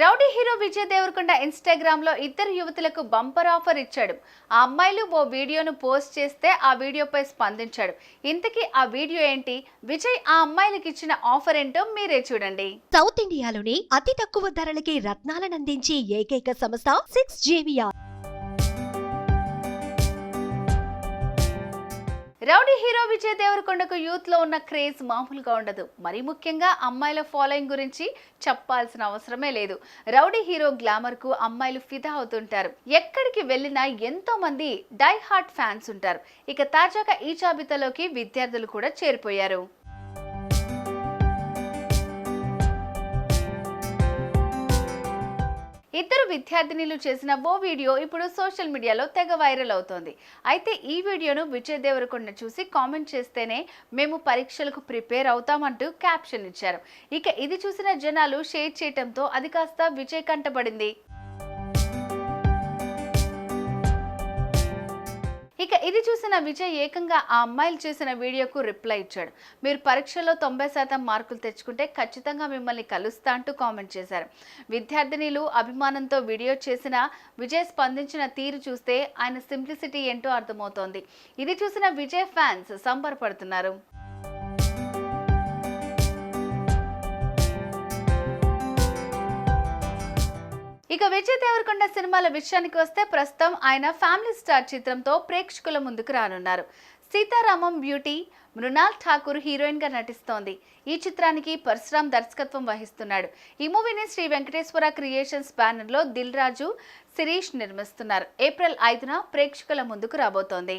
Rowdy hero Vijay Devarakonda ఇన్స్టాగ్రామ్లో ఇద్దరు యువతులకు bumper offer ఇచ్చాడు. ఆ అమ్మాయిలు ఓ వీడియోను పోస్ట్ చేస్తే ఆ వీడియోపై స్పందించాడు. ఇంతకీ ఆ వీడియో ఏంటి? విజయ్ ఆ అమ్మాయిలకు ఇచ్చిన ఆఫర్ ఏంటో మీరే చూడండి. సౌత్ ఇండియాలోని అతి తక్కువ ధరలకి రత్నాలను అందించి ఏకైక సంస్థ six JVR. Rowdy hero Vijay దేవరకొండకు యూత్లో ఉన్న క్రేజ్ మామూలుగా ఉండదు. మరీ ముఖ్యంగా అమ్మాయిల ఫాలోయింగ్ గురించి చెప్పాల్సిన అవసరమే లేదు. రౌడీ హీరో గ్లామర్కు అమ్మాయిలు ఫిదా అవుతుంటారు. ఎక్కడికి వెళ్ళినా ఎంతో మంది డై హార్ట్ ఫ్యాన్స్ ఉంటారు. ఇక తాజాగా ఈ జాబితాలోకి విద్యార్థులు కూడా చేరిపోయారు. ఇద్దరు విద్యార్థినిలు చేసిన ఓ వీడియో ఇప్పుడు సోషల్ మీడియాలో తెగ వైరల్ అవుతోంది. అయితే ఈ వీడియోను విజయ్ దేవరకొండ చూసి కామెంట్ చేస్తేనే మేము పరీక్షలకు ప్రిపేర్ అవుతామంటూ క్యాప్షన్ ఇచ్చారు. ఇక ఇది చూసిన జనాలు షేర్ చేయటంతో అది కాస్త విజయ్ కంటపడింది. ఇక ఇది చూసిన విజయ్ ఏకంగా ఆ అమ్మాయిలు చేసిన వీడియోకు రిప్లై ఇచ్చాడు. మీరు పరీక్షలో తొంభై శాతం మార్కులు తెచ్చుకుంటే ఖచ్చితంగా మిమ్మల్ని కలుస్తా అంటూ కామెంట్ చేశారు. విద్యార్థినిలు అభిమానంతో వీడియో చేసిన విజయ్ స్పందించిన తీరు చూస్తే ఆయన సింప్లిసిటీ ఏంటో అర్థమవుతోంది. ఇది చూసిన విజయ్ ఫ్యాన్స్ సంబరపడుతున్నారు. ఇక విజయ్ దేవరకొండ సినిమాల విషయానికి వస్తే ప్రస్తుతం ఆయన ఫ్యామిలీ స్టార్ చిత్రంతో ప్రేక్షకుల ముందుకు రానున్నారు. సీతారామం బ్యూటీ మృణాల్ ఠాకూర్ హీరోయిన్గా నటిస్తోంది. ఈ చిత్రానికి పరశురామ్ దర్శకత్వం వహిస్తున్నాడు. ఈ మూవీని శ్రీ వెంకటేశ్వర క్రియేషన్స్ బ్యానర్లో దిల్ రాజు శిరీష్ నిర్మిస్తున్నారు. ఏప్రిల్ ఐదున ప్రేక్షకుల ముందుకు రాబోతోంది.